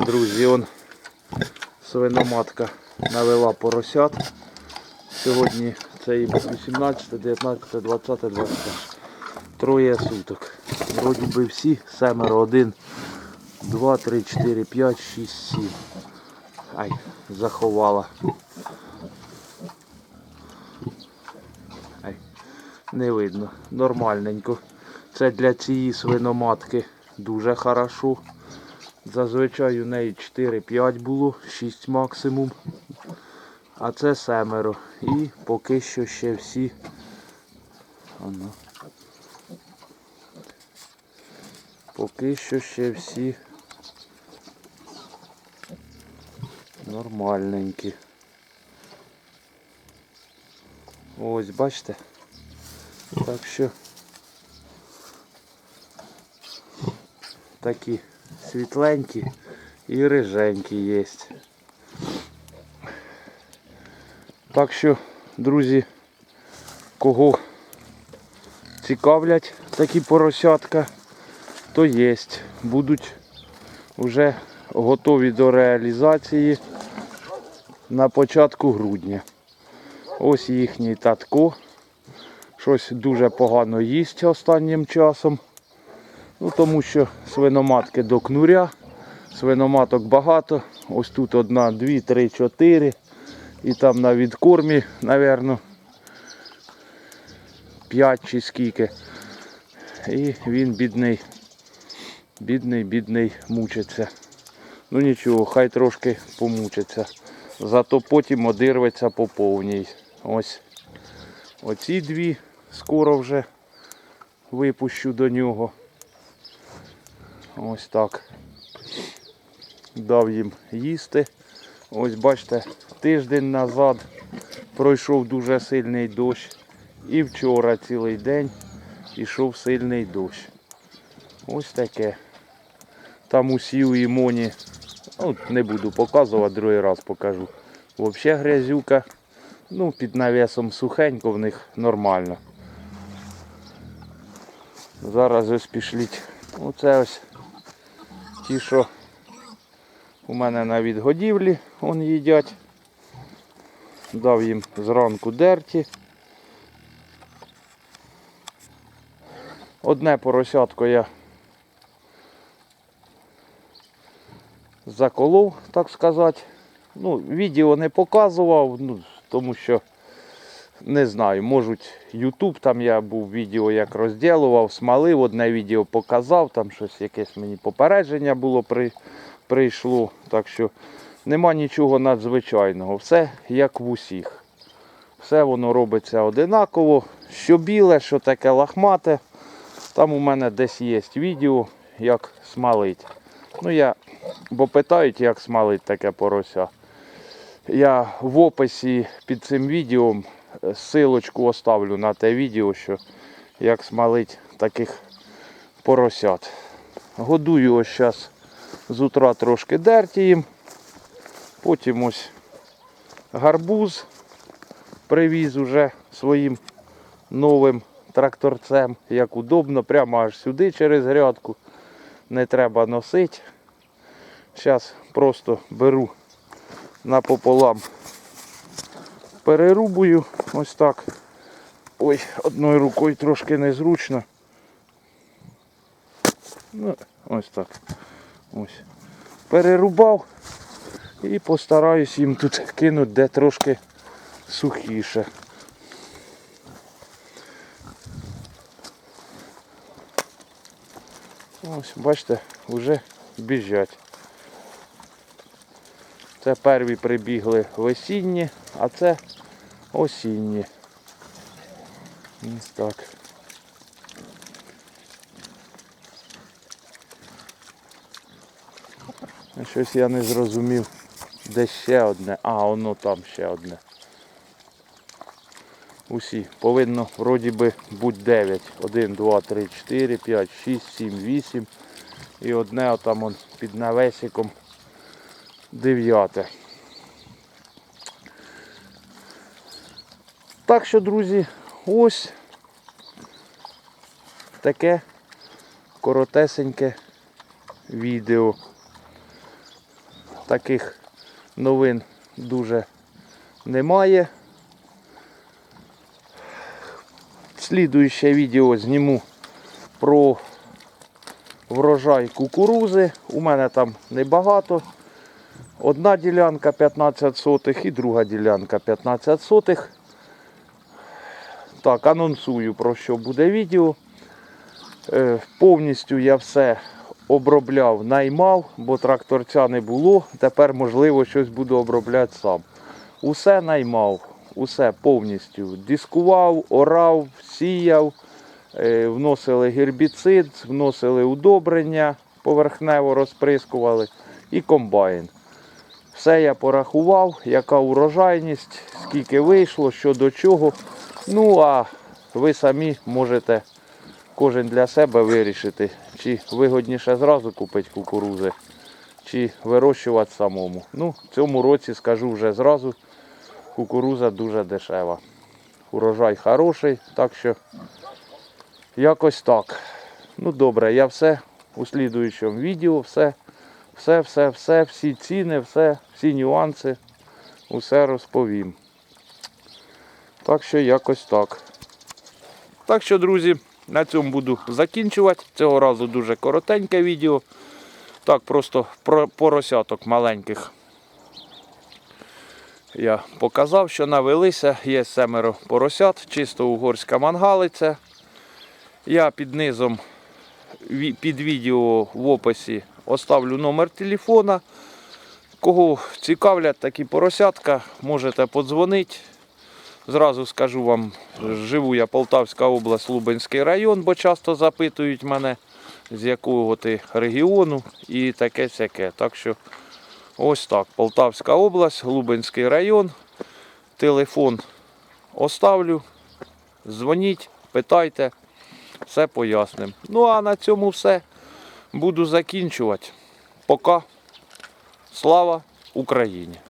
Друзі, он свиноматка навела поросят. Сьогодні це і 18, 19, 20, 21. Троє суток. Вроді би всі, семеро, один, два, три, чотири, п'ять, шість, сім. Ай, заховала. Ай, не видно. Нормальненько. Це для цієї свиноматки дуже хорошо. Зазвичай у неї 4-5 було, 6 максимум. А це семеро. І поки що ще всі. Ано. Поки що ще всі нормальненькі. Ось бачите. Так що такі світленькі і риженькі є. Так що, друзі, кого цікавлять такі поросятка, то є. Будуть вже готові до реалізації на початку грудня. Ось їхній татко. Щось дуже погано їсть останнім часом. Ну, тому що свиноматки до кнуря, свиноматок багато. Ось тут одна, дві, три, чотири. І там на відкормі, напевно, п'ять чи скільки. І він бідний, бідний, бідний мучиться. Ну нічого, хай трошки помучиться. Зато потім одирветься по повній. Ось оці дві скоро вже випущу до нього. Ось так. Дав їм їсти. Ось бачите, тиждень назад пройшов дуже сильний дощ. І вчора цілий день ішов сильний дощ. Ось таке. Там усі у імоні, ну, не буду показувати, другий раз покажу. Взагалі грязюка. Ну, під навісом сухенько в них нормально. Зараз ось пішліть. Оце ось ті, що у мене на відгодівлі он їдять. Дав їм зранку дерті. Одне поросятко я заколов, так сказати. Ну, відео не показував, ну, тому що не знаю, можуть YouTube, там я був відео як розділував, смалив, одне відео показав, там щось якесь мені попередження було при, прийшло. Так що нема нічого надзвичайного. Все як в усіх. Все воно робиться одинаково. Що біле, що таке лахмате. Там у мене десь є відео, як смалить. Ну я, бо питають, як смалить таке порося. Я в описі під цим відео силочку оставлю на те відео, що як смалить таких поросят. Годую ось зараз з утра трошки дерті їм. Потім ось гарбуз привіз уже своїм новим тракторцем, як удобно, прямо аж сюди через грядку. Не треба носити. Зараз просто беру напополам перерубую ось так. Ой, одною рукою трошки незручно. Ну, ось так. Ось. Перерубав і постараюсь їм тут кинути де трошки сухіше. Ось, бачите, вже біжать. Це перві прибігли весінні, а це осінні. Ось так. Щось я не зрозумів. Де ще одне? А, воно там ще одне. Усі. Повинно вроді би бути 9. 1, 2, 3, 4, 5, 6, 7, 8. І одне отам он під навесиком дев'яте. Так що, друзі, ось таке коротесеньке відео. таких новин дуже немає. Слідуюче відео зніму про врожай кукурузи. У мене там небагато. Одна ділянка 15 сотих і друга ділянка 15 сотих. Так, анонсую про що буде відео. Е, повністю я все обробляв, наймав, бо тракторця не було. Тепер, можливо, щось буду обробляти сам. Усе наймав, усе повністю. Дискував, орав, сіяв, е, вносили гербіцид, вносили удобрення, поверхнево розприскували і комбайн. Все я порахував, яка урожайність, скільки вийшло, що до чого. Ну а ви самі можете кожен для себе вирішити, чи вигодніше зразу купити кукурузи, чи вирощувати самому. Ну, в цьому році скажу вже зразу, кукуруза дуже дешева. Урожай хороший, так що якось так. Ну добре, я все у слідуючому відео, все, все, все, все, всі ціни, все, всі нюанси, усе розповім. Так що якось так. Так що, друзі, на цьому буду закінчувати. Цього разу дуже коротеньке відео. Так, просто про поросяток маленьких. Я показав, що навелися. Є семеро поросят, чисто угорська мангалиця. Я під низом під відео в описі оставлю номер телефона. Кого цікавлять такі поросятка, можете подзвонити. Зразу скажу вам, живу я Полтавська область, Лубенський район, бо часто запитують мене, з якого ти регіону і таке сяке. Так що ось так. Полтавська область, Лубенський район. Телефон оставлю. Дзвоніть, питайте, все поясним. Ну а на цьому все. Буду закінчувати. Пока. Слава Україні!